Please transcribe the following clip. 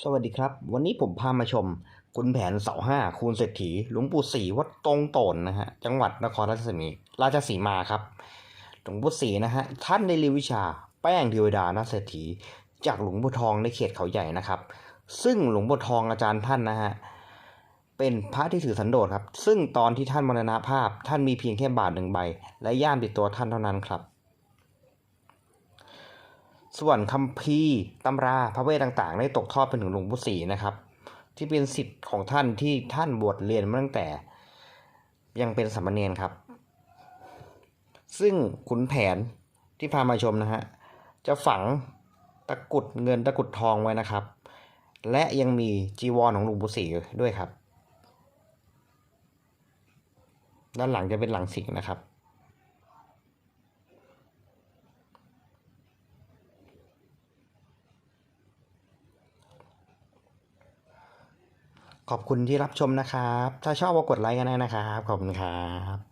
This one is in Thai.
สวัสดีครับ วันนี้ผมพามาชมคุณแผนเสาห้าคูณเศรษฐีหลวงปู่ศรีวัดตรงโตนนะฮะจังหวัดนครราชสีมาราชสีมาครับหลวงปู่ศรีนะฮะท่านได้เรียนวิชาแป้งเทวดานาเศรษฐี จากหลวงปู่ทองในเขตเขาใหญ่นะครับ ซึ่งหลวงปู่ทองอาจารย์ท่านนะฮะเป็นพระที่ถือสันโดษครับ ซึ่งตอนที่ท่านมรณภาพท่านมีเพียงแค่บาทหนึ่งใบ และย่ามติดตัวท่านเท่านั้นครับ ส่วนคัมภีร์ตำราพระเวทต่างๆ ได้ตกทอดไปถึงหลวงปู่ศรีนะครับ ที่เป็นสิทธิ์ของท่านที่ท่านบวชเรียนมาตั้งแต่ ยังเป็นสามเณรครับ ซึ่งขุนแผนที่พามาชมนะฮะจะฝังตะกุดเงินตะกุดทองไว้นะครับ และยังมีจีวรของหลวงปู่ศรีด้วยครับ ด้านหลังจะเป็นหลังสิงนะครับ ขอบคุณที่รับชมนะครับ ถ้าชอบก็กดไลค์กันได้นะครับ ขอบคุณครับ